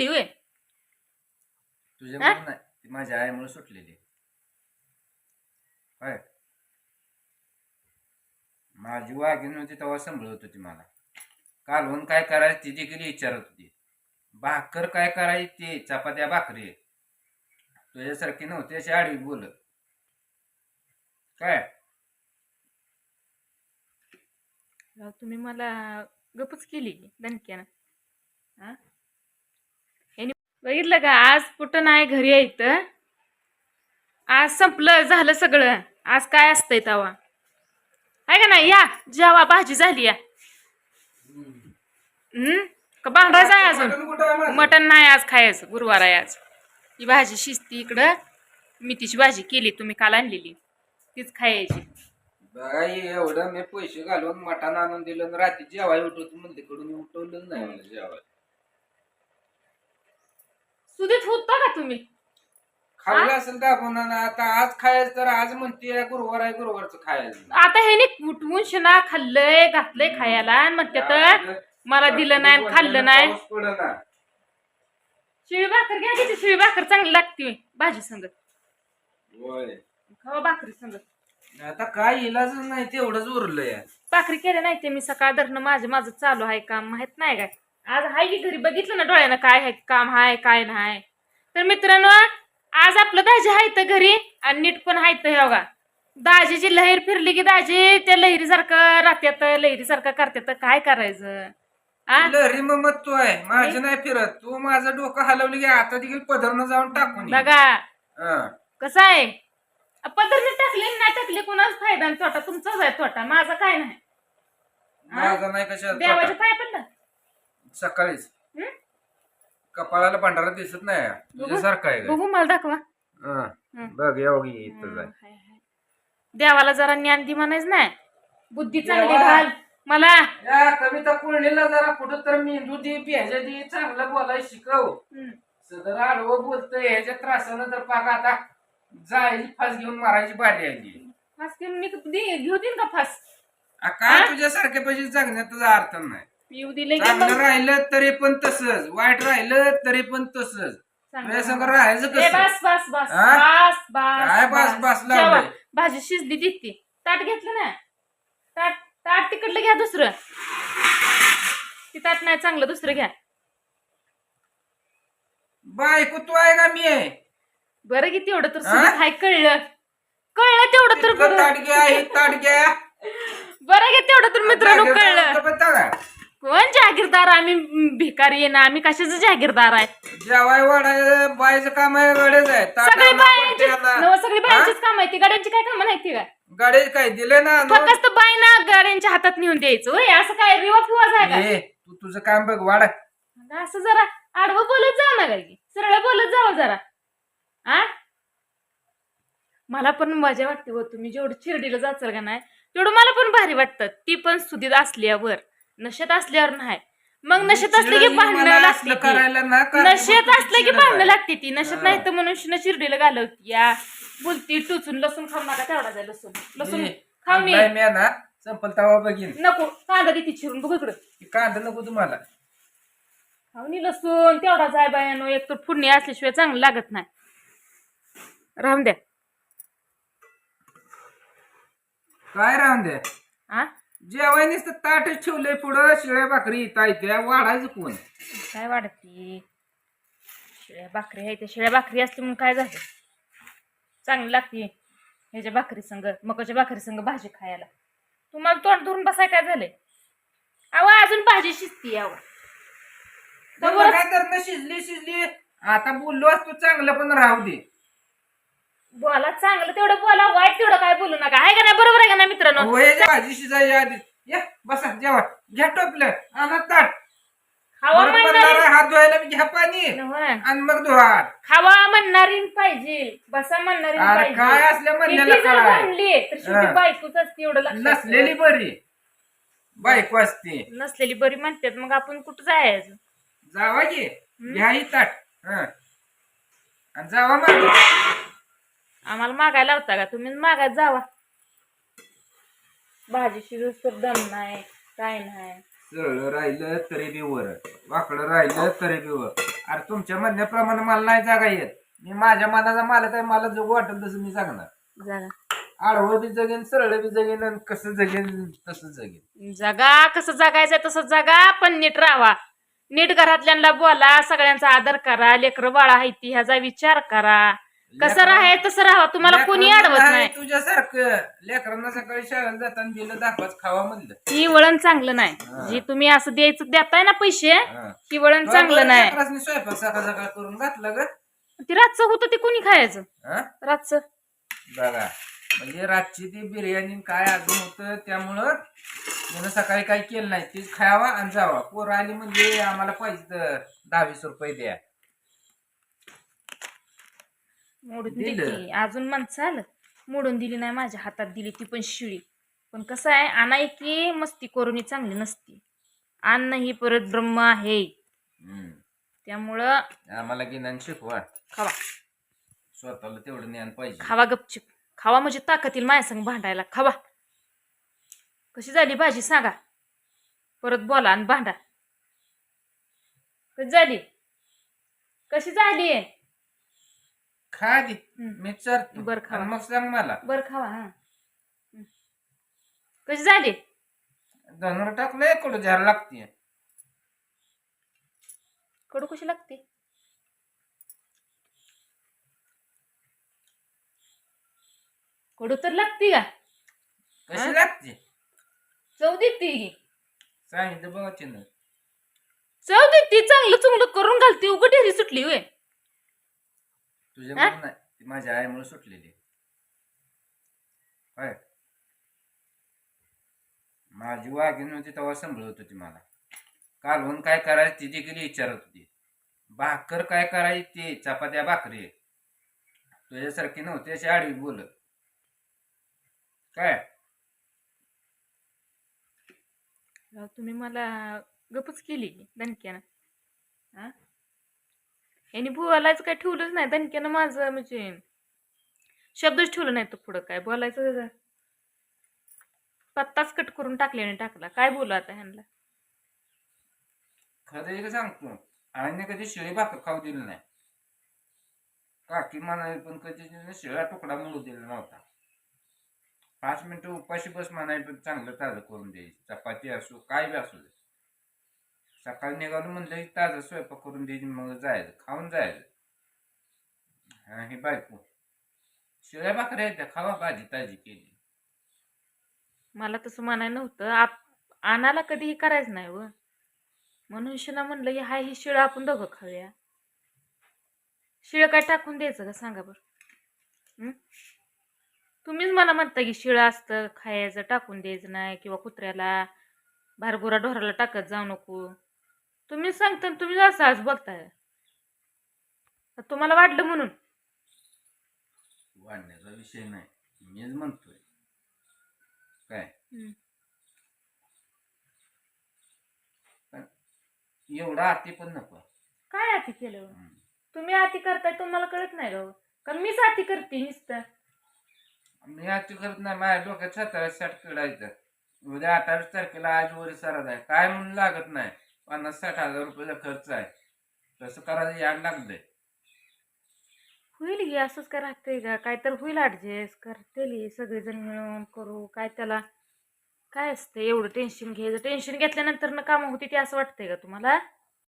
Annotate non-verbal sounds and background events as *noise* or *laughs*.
सुटली होय? तुझ्यामुळे नाही ती माझ्या आईमुळे सुटलेली. होय? माझी वाघीण होती तेव्हा सांभाळत होती मला. कालवून काय करायचं ती देखील विचारत होती. भाकर काय करायची ते? चपात्या भाकरी. तुझ्यासारखी नव्हती अशी आडवी बोलत काय? राव, तुम्ही मला गपच केली दणक्यानं. हा? बघितलं का? आज कुठं नाही घरी यायचं आज संपलं झालं सगळं. आज काय असतंय तवा? आहे का नाही? या जेवा भाजी झाली या. हम्म? का भांडायचं आहे अजून? मटण नाही आज खायचं गुरुवार आहे आज. ही भाजी शिजती इकडं. मेथीची भाजी केली तुम्ही काल आणलेली. तीच खायची. एवढं मी पैसे घालून मटण आणून दिलं रात्री जेवाय उठवतो म्हणजे कडून उठवलं नाही मला जेवाय सुधीत होता का तुम्ही? खाल्लं असेल तर आपण आणि आता आज खायचं तर आज म्हणते गुरुवार आहे गुरुवारचं खायचं. आता ह्याने कुठवून शिना खाल्लंय घातलंय खायला आणि म्हणते तर मला दिलं नाही आणि खाल्लं नाही. पाऊस पडेना. शिळी भाकर घ्या किती शिळी भाकर चांगली लागते भाजी संगत होय. खावा भाकरी संगत आता काय इलाज नाही तेवढंच उरलं या भाकरी केल्या नाही ते मी सकाळ धरणं माझं माझं चालू आहे काम माहीत नाही काय? आज हाय की घरी बघितलं ना डोळ्यानं काय आहे काम हाय काय नाही. तर मित्रांनो आज आपलं दाजी आहे तर घरी आणि नीट पण आहे तर बघा. दाजीची लहर फिरली की दाजी त्या लहरीसारखं राहत्यात लहरीसारखं करत्यात काय करायचं? लहरी मग तू आहे माझं नाही फिरत. तू माझं डोकं हलवलं की आता देखील पदरनं जाऊन टाकून ये. बघा. हं. कसं आहे? पदरने टाकले नाही टाकले कोणाच फायदा? तोटा तुमचाच आहे तोटा. माझा काय नाही. माझं नाही कशा देवाच्या पाय पडला? सकाळीच हं? कपाळाला पांढरा दिसत नाही तुझ्यासारखं आहे? बघू मला दाखवा हं. हं. बघ योगी इथं जाय हाय, हाय. देवाला जरा ज्ञान दि म्हणायच नाही बुद्धी चांगली देवा. घाल मला या कविता कुळणीला जरा कुठं तर मेंदू दे प्याच्या दे चांगलं बोलायला शिकव हं. सदर आडवं बोलतोय ह्याच्या त्रासानं तर पाक आता जायची फास घेऊन मारायची बारी आली फास घेऊन मी दे- घेऊ देईन का फास आ, काय तुझ्यासारख्या पैसे जगण्याचा अर्थ नाही येऊ दिले की चांगलं मग? राहिलं तरी पण तसंच. वाईट राहिलं तरी पण तसंच. तुझ्या संग राहायचं ए, कसं? बस बस बस. हा? बस बस काय बस बस. जेवा. लावलंय? भाजी शिजली दिसती ताट घेतलं ना? ताट ताट तिकडलं घ्या दुसरं. ती ताट नाही चांगलं दुसरं घ्या. बायको तू आहे का मी आहे? बरं की तेवढं तर हा? हाय कळलं. कळलं तेवढं तर इतकं बरं ताट घ्या हे ताट घ्या. *laughs* बरं. की तेवढं तर मित्रांनो कळलं. का? कोण जागीरदार? आम्ही भिकारी आहे ना आम्ही कशाचं जागीरदार आहे? जेवाय वाढाय बायचं काम आहे गडेच आहे. सगळी बायांची. नव सगळी बायांचीच काम आहे ती गाड्यांची काय काम नाही ती काय? गाडी काय दिले ना? फक्त बाई ना गाड्यांच्या हातात नेऊन द्यायचं होय? असं काय रिवा फिवाज आहे का? ए, तू तुझं काम बघ वाढ. असं जरा आडवं बोलत जाऊ ना काही सरळ बोलत जावं जरा. आ? मला पण मजा वाटते हो तुम्ही जेवढं चिरडीला जाचाल का नाही तेवढं मला पण भारी वाटतं. ती पण सुधीत असल्यावर नशेत असल्यावर नाही. मग नशेत असले की भांडणं लागते ती. करायला ना का- नशेत असले की भांडणं आहे. लागते ती. नशेत. नाही तर मनुष्य चिरडीला घालवती या. बोलती टुचून लसूण खाऊ नका तेवढा जाय लसूण. लसूण खाऊ नये म्या ना संपल तवा बघीन. नको कांदा देते चिरून बघ इकडं. कांदा नको तुम्हाला. खाऊनी लसूण तेवढा जाय बायानो एक तर फुडणी असल्याशिवाय चांगलं लागत नाही. राहून द्या. काय राहून दे आ? जेवाय नुसतं ताटच ठेवलंय पुढं शिळ्या भाकरी त्या वाढायचं कोण? काय वाढते? शिळ्या भाकरी आहे त्या शिळ्या भाकरी असते म्हणून काय झालं? चांगली लागते ह्याच्या भाकरी संग मकाच्या भाकरी संग भाजी खायला. तुम्हाला तोंड धरून बसाय काय झालंय? अहो अजून भाजी शिजती अहो. तर ना शिजली शिजली. आता बोललो असतो चांगलं पण राहू दे. बोला चांगलं तेवढं बोला वाईट तेवढं काय बोलू नका. आहे का नाही? बरोबर आहे का नाही मित्रांनो? वय भाजी शिजायची आधी या बसा जेवा. घ्या टोपलं आणा ताट. खावा बरं म्हणणारी हात धुवायला बी घ्या पाणी. नव्हं. आणि मग धुवा. खावा म्हणणारी पाहिजे. बसा म्हणणारी अरे पाहिजे. काय असल्या म्हणण्याला किती जर काय भांडली तर शेवटी हा. बायकोच असते एवढं लक्षात नसलेली. बरी. बायको असते. नसलेली बरी म्हणतात मग आपण कुठं जायचं? जावा की. घ्या ही ताट. हं. आणि जावा मग. आम्हाला मागायला लावता का? तुम्ही मागायला जावा. भाजी शिजूस तर दम नाही काय नाही. सरळ राहिलं तरी बी वर. वाकडं राहिलं तरी बी वर. अरे तुमच्या म्हणण्याप्रमाणे मला नाही जागा येत. मी माझ्या मनाचा मालक आहे मला जगू वाटेल तसं मी जगणार. जागा. आडवं बी जगेन सरळ बी जगेन आणि कसं जगेन तसं जगेन. जगा कसं जगायचंय तसं जगा पण नीट राहावा नीट घरातल्यांना बोला सगळ्यांचा आदर करा लेकरं बाळा आहे ती ह्याचा विचार करा. कसं राहाय तसं राहा तुम्हाला कोणी अडवत नाही. तुझ्यासारखं. लेकरांना सकाळी शाळेला जाताना दिलं दाखवाच खावा म्हणलं. ही वळण चांगलं नाही. जी तुम्ही असं द्यायचं देताय ना पैसे हा. वळण चांगलं नाही. स्वयंपाक सकाळ सकाळ करून घातलं ग. ती रातचं होतं ते कोणी खायचं? हा? रातचं. बघा म्हणजे रातची ती बिर्याणी काय अजून होतं त्यामुळं सकाळी काही केलं नाही. ती खावा आणि जावा. पोरं आली म्हणजे आम्हाला पाहिजे तर दहा वीस रुपये द्या. मोडून दिलं. दिली. अजून माणसं आलं. मोडून दिली नाही माझ्या हातात दिली ती पण शिळी. पण कसं आहे आणाय की मस्ती करून चांगली नसती. अन्न ही परत ब्रह्म आहे. हम्म. त्यामुळं आम्हाला ज्ञान शिकवा. खावा. स्वतःला तेवढं ज्ञान पाहिजे. खावा गपचिप. खावा म्हणजे ताकद येईल माझ्या संग भांडायला. खावा. कशी झाली भाजी सांगा. परत बोला आणि भांडा. कशी झाली? कशी झाली? खा आधी हम्म. मी चरतो. बरं खावा. आणि मग सांग मला. बर खावा हा. हं. कशी झाली? धनुर टाकलंय कडू झाड लागते कडू कशी लागते? कडू तर लागते का? कशी? लागते? चव देते की सांगितलं बघा चिन्ह चव देते चांगलं चुंगलं करून घालते उघड ढेरी सुटली होय. तुझ्या हा? नाही ती माझ्या आईमुळे सुटलेली काय माझी वाघीण होती तेव्हा सांभाळत होती मला. कालवून काय करायचं ती देखील विचारत होती. भाकर काय करायची ते? चपात्या भाकरी. तुझ्यासारखी नव्हती अशी आडवी बोलत. काय? राव, तुम्ही मला गपच केली दणक्यानं हा? यांनी बोलायचं काय ठेवलंच नाही. दणक्यानं माझं म्हणजे शब्दच ठेवलं नाही तो पुढं काय बोलायचं पत्ताच कट करून टाकल्याने टाकला. काय बोलू आता ह्यांना खरं एक सांगतो. आईने कधी शिळी भाकर खाऊ दिली नाही. काकी म्हणाली पण कधी शिळा तुकडा मिळू दिला नव्हता. पाच मिनिटं उपाशी बस म्हणाय पण चांगलं ताजं करून द्यायची चपाती असो काय बी असू दे. सकाळी निघालो म्हणलं की स्वयंपाक करून द्यायची मग जायचं खाऊन जायचं. हा ही बायको. शिळ्या भाकऱ्या येत्या खावा भाजी ताजी केली. मला तसं म्हणायला नव्हतं. आप आणायला कधीही करायचं नाही व म्हणून शिना म्हणलं की हाय ही शिळ आपण दोघं खाऊया. शिळ काय टाकून द्यायचं का? सांगा बरं. तुम्हीच मला म्हणता की शिळं असतं खायचं टाकून द्यायचं नाही किंवा कुत्र्याला भारगुरा ढोराला टाकत जाऊ नको. तुम्हीच सांगता तुम्हीच असं आज बोलताय तर तुम्हाला वाटलं म्हणून. वाढण्याचा विषय नाही. मीच म्हणतोय. काय. एवढा आती पण नको. काय आती केलं. तुम्ही आती करताय तुम्हाला कळत नाही का हो? का मीच आती करते नुसतं. मी आती करत नाही माझ्या डोक्यात सतरा साठ कडायचं उद्या अठ्ठावीस तारखेला आज वर सरात आहे. काय म्हणून लागत नाही? पन्नास साठ हजार रुपयाचा खर्च आहे. तसं करायला याड लागलंय. होईल की असंच काय राहतंय का? काय तर होईल ॲडजस्ट करते सगळेजण मिळून करू. काय त्याला काय असतं एवढं टेन्शन घ्यायचं? टेन्शन घेतल्यानंतर ना कामं होती ते असं वाटतंय का तुम्हाला?